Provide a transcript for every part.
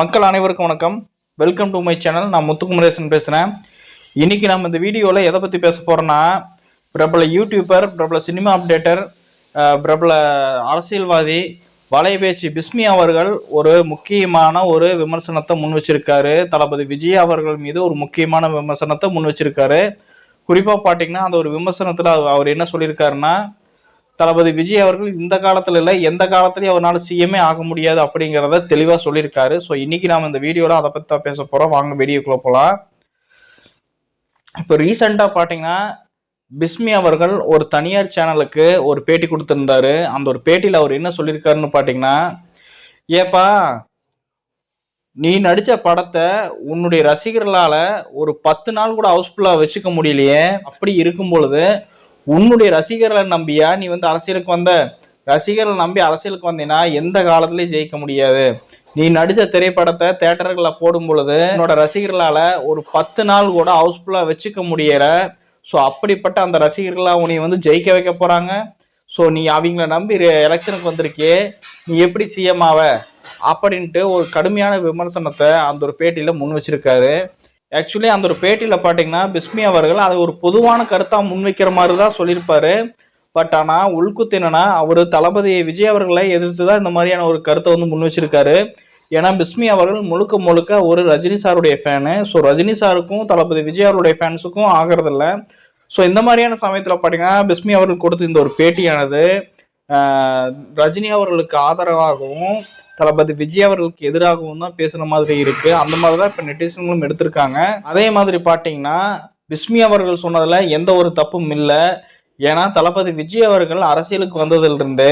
மக்கள் அனைவருக்கும் வணக்கம். வெல்கம் டு மை சேனல் நான் முத்துக்குமரேசன் பேசுகிறேன் இன்றைக்கி நம்ம இந்த வீடியோவில் எதை பற்றி பேச போகிறோன்னா பிரபல யூடியூபர் பிரபல சினிமா அப்டேட்டர் பிரபல அரசியல்வாதி வலைபேச்சு பிஸ்மி அவர்கள் ஒரு முக்கியமான ஒரு விமர்சனத்தை முன் வச்சிருக்காரு. தளபதி விஜய் அவர்கள் மீது ஒரு முக்கியமான விமர்சனத்தை முன் வச்சிருக்காரு. குறிப்பாக பார்த்தீங்கன்னா அந்த ஒரு விமர்சனத்தில் அவர் என்ன சொல்லியிருக்காருன்னா தளபதி விஜய் அவர்கள் இந்த காலத்துல இல்லை எந்த காலத்துலயும் அவரால் சிஎம்ஏ ஆக முடியாது அப்படிங்கிறத தெளிவா சொல்லியிருக்காரு. ஸோ இன்னைக்கு நாம இந்த வீடியோல அதை பத்தி தான் பேச போறோம். வாங்க வீடியோக்குள்ள போலாம். இப்போ ரீசெண்டா பாத்தீங்கன்னா பிஸ்மி அவர்கள் ஒரு தனியார் சேனலுக்கு ஒரு பேட்டி கொடுத்திருந்தாரு. அந்த ஒரு பேட்டியில அவர் என்ன சொல்லியிருக்காருன்னு பாத்தீங்கன்னா ஏப்பா நீ நடிச்ச படத்தை உன்னுடைய ரசிகர்களால ஒரு பத்து நாள் கூட ஹவுஸ்ஃபுல்லா வச்சுக்க முடியலையே. அப்படி இருக்கும் பொழுது உன்னுடைய ரசிகர்களை நம்பியா? நீ வந்து அரசியலுக்கு வந்த ரசிகர்களை நம்பி அரசியலுக்கு வந்தீங்கன்னா எந்த காலத்துலயும் ஜெயிக்க முடியாது. நீ நடிச்ச திரைப்படத்தை தேட்டர்களில் போடும் பொழுது உன்னோட ரசிகர்களால ஒரு பத்து நாள் கூட ஹவுஸ்ஃபுல்லாக வச்சுக்க முடியற ஸோ அப்படிப்பட்ட அந்த ரசிகர்களாக உன்னை வந்து ஜெயிக்க வைக்க போறாங்க? ஸோ நீ அவங்கள நம்பி எலெக்ஷனுக்கு வந்திருக்கே நீ எப்படி சிஎம் ஆவ? அப்படின்ட்டு ஒரு கடுமையான விமர்சனத்தை அந்த ஒரு பேட்டியில் முன் வச்சிருக்காரு. ஆக்சுவலி அந்த ஒரு பேட்டியில் பார்த்தீங்கன்னா பிஸ்மி அவர்கள் அதை ஒரு பொதுவான கருத்தாக முன்வைக்கிற மாதிரி தான் சொல்லியிருப்பாரு. பட் ஆனால் உள்குத்து என்னன்னா அவர் தளபதி விஜய் அவர்களை எதிர்த்து தான் இந்த மாதிரியான ஒரு கருத்தை வந்து முன் வச்சிருக்காரு ஏன்னா பிஸ்மி அவர்கள் முழுக்க முழுக்க ஒரு ரஜினி சாருடைய ஃபேனு ஸோ ரஜினி சாருக்கும் தளபதி விஜய் அவருடைய ஃபேன்ஸுக்கும் ஆகிறதில்ல. ஸோ இந்த மாதிரியான சமயத்தில் பார்த்தீங்கன்னா பிஸ்மி அவர்கள் கொடுத்த இந்த ஒரு பேட்டியானது ரஜினி அவர்களுக்கு ஆதரவாகவும் தளபதி விஜய் அவர்களுக்கு எதிராகவும் தான் பேசுகிற மாதிரி இருக்கு. அந்த மாதிரி தான் இப்போ நெட்டிசன்களும் எடுத்திருக்காங்க. அதே மாதிரி பார்த்தீங்கன்னா விஸ்மி அவர்கள் சொன்னதில் எந்த ஒரு தப்பும் இல்லை. ஏன்னா தளபதி விஜய் அவர்கள் அரசியலுக்கு வந்ததிலிருந்து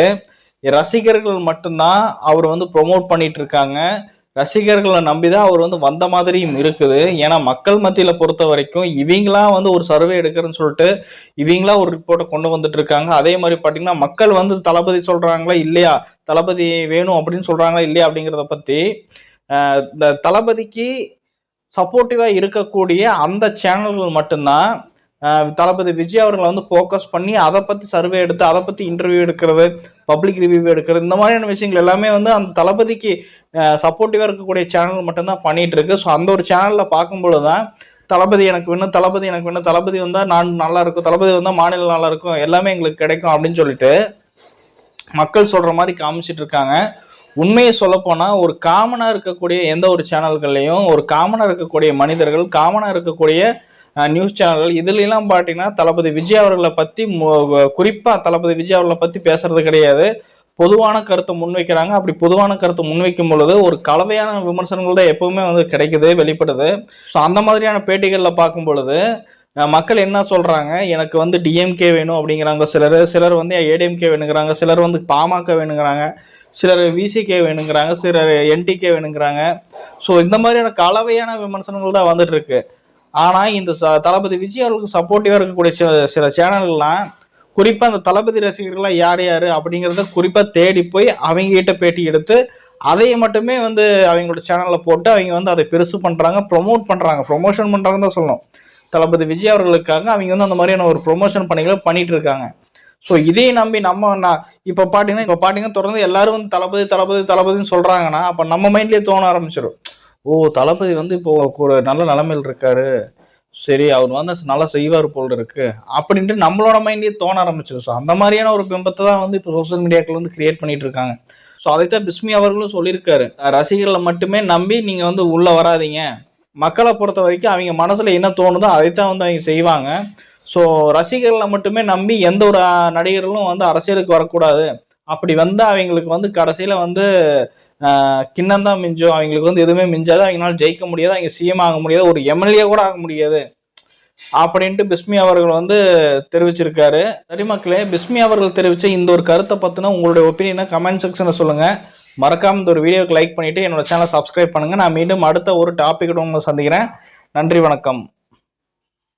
ரசிகர்கள் மட்டும்தான் அவர் வந்து ப்ரொமோட் பண்ணிட்டு இருக்காங்க. ரசிகர்களை நம்பி தான் அவர் வந்து வந்த மாதிரியும் இருக்குது. ஏன்னா மக்கள் மத்தியில் பொறுத்த வரைக்கும் இவங்களா வந்து ஒரு சர்வே எடுக்கிறேன்னு சொல்லிட்டு இவங்களா ஒரு ரிப்போர்ட்டை கொண்டு வந்துட்டு இருக்காங்க. அதே மாதிரி பார்த்தீங்கன்னா மக்கள் வந்து தளபதி சொல்கிறாங்களா இல்லையா? தளபதி வேணும் அப்படின்னு சொல்கிறாங்களா இல்லையா அப்படிங்கிறத பற்றி இந்த தளபதிக்கு சப்போர்ட்டிவாக இருக்கக்கூடிய அந்த சேனல்கள் மட்டும்தான் தளபதி விஜய் அவர்களை வந்து ஃபோக்கஸ் பண்ணி அதை பற்றி சர்வே எடுத்து அதை பற்றி இன்டர்வியூ எடுக்கிறது பப்ளிக் ரிவ்யூ எடுக்கிறது இந்த மாதிரியான விஷயங்கள் எல்லாமே வந்து அந்த தளபதிக்கு சப்போர்ட்டிவாக இருக்கக்கூடிய சேனல் மட்டும்தான் பண்ணிகிட்டு இருக்கு. ஸோ அந்த ஒரு சேனலில் பார்க்கும்பொழுது தான் தளபதி எனக்கு வேணும் தளபதி எனக்கு வேணும் தளபதி வந்தால் நான் நல்லா இருக்கும் தளபதி வந்தால் மாநிலம் நல்லா இருக்கும் எல்லாமே எங்களுக்கு கிடைக்கும் அப்படின்னு சொல்லிட்டு மக்கள் சொல்கிற மாதிரி காமிச்சிட்டு இருக்காங்க. உண்மையை சொல்லப்போனால் ஒரு காமனாக இருக்கக்கூடிய எந்த ஒரு சேனல்கள்லையும் ஒரு காமனாக இருக்கக்கூடிய மனிதர்கள் காமனாக இருக்கக்கூடிய நியூஸ் சேனல்கள் இதுலலாம் பார்த்தீங்கன்னா தளபதி விஜய் அவர்களை பற்றி குறிப்பாக தளபதி விஜய் அவர்களை பற்றி பேசுறது கிடையாது. பொதுவான கருத்தை முன்வைக்கிறாங்க. அப்படி பொதுவான கருத்தை முன்வைக்கும் பொழுது ஒரு கலவையான விமர்சனங்கள் தான் எப்பவுமே வந்து கிடைக்குது வெளிப்படுது. ஸோ அந்த மாதிரியான பேட்டிகளில் பார்க்கும் பொழுது மக்கள் என்ன சொல்கிறாங்க எனக்கு வந்து டிஎம்கே வேணும் அப்படிங்கிறாங்க சிலர். சிலர் வந்து ஏடிஎம்கே வேணுங்கிறாங்க. சிலர் வந்து பாமக வேணுங்கிறாங்க. சிலர் விசிகே வேணுங்கிறாங்க. சிலர் என்டிகே வேணுங்கிறாங்க. ஸோ இந்த மாதிரியான கலவையான விமர்சனங்கள் தான் வந்துட்டு இருக்கு. ஆனால் இந்த ச- தளபதி விஜய் அவர்களுக்கு சப்போர்ட்டிவாக இருக்கக்கூடிய சில சில சேனல்கள்லாம் குறிப்பாக அந்த தளபதி ரசிகர்கள்லாம் யார் யார் அப்படிங்கிறத குறிப்பாக தேடி போய் அவங்ககிட்ட பேட்டி எடுத்து அதையை மட்டுமே வந்து அவங்களோட சேனலில் போட்டு அவங்க வந்து அதை பெருசு பண்ணுறாங்க ப்ரொமோட் பண்ணுறாங்க ப்ரொமோஷன் பண்ணுறாங்கன்னு தான் சொல்லணும். தளபதி விஜய் அவர்களுக்காக அவங்க வந்து அந்த மாதிரியான ஒரு ப்ரொமோஷன் பணிகளை பண்ணிட்டு இருக்காங்க. ஸோ இதையும் நம்பி நம்ம நான் இப்போ பாட்டிங்கன்னா இப்போ பாட்டிங்கன்னா தொடர்ந்து எல்லாரும் வந்து தளபதி தளபதி தளபதின்னு சொல்கிறாங்கன்னா அப்போ நம்ம மைண்ட்லேயே தோண ஆரம்பிச்சிடும் ஓ தளபதி வந்து இப்போ ஒரு நல்ல நிலைமையில் இருக்காரு. சரி அவர் வந்து நல்லா செய்வார் போல் இருக்கு. அப்படின்ட்டு நம்மளோட மைண்டே தோண ஆரம்பிச்சிடும் ஸோ அந்த மாதிரியான ஒரு பிம்பத்தை தான் வந்து இப்போ சோஷியல் மீடியாக்கள் வந்து கிரியேட் பண்ணிட்டு இருக்காங்க. ஸோ அதைத்தான் பிஸ்மி அவர்களும் சொல்லியிருக்காரு. ரசிகர்களை மட்டுமே நம்பி நீங்கள் வந்து உள்ளே வராதீங்க. மக்களை பொறுத்த வரைக்கும் அவங்க மனசில் என்ன தோணுதோ அதைத்தான் வந்து அவங்க செய்வாங்க. ஸோ ரசிகர்களை மட்டுமே நம்பி எந்த ஒரு நடிகர்களும் வந்து அரசியலுக்கு வரக்கூடாது. அப்படி வந்தால் அவங்களுக்கு வந்து கடைசியில் வந்து கிண்ணம் தான் மிஞ்சும் அவங்களுக்கு வந்து எதுவுமே மிஞ்சாது. அவங்களால ஜெயிக்க முடியாது. அவங்க சிஎம் ஆக முடியாது. ஒரு எம்எல்ஏ கூட ஆக முடியாது. அப்படின்ட்டு பிஸ்மி அவர்கள் வந்து தெரிவிச்சிருக்காரு. சரி மக்களே பிஸ்மி அவர்கள் தெரிவித்த இந்த ஒரு கருத்தை பற்றின உங்களுடைய ஒப்பீனியனை கமெண்ட் செக்ஷனில் சொல்லுங்கள் மறக்காம இந்த ஒரு வீடியோக்கு லைக் பண்ணிவிட்டு என்னோட சேனலை சப்ஸ்கிரைப் பண்ணுங்கள் நான் மீண்டும் அடுத்த ஒரு டாப்பிக்கோட உங்களை சந்திக்கிறேன். நன்றி வணக்கம்.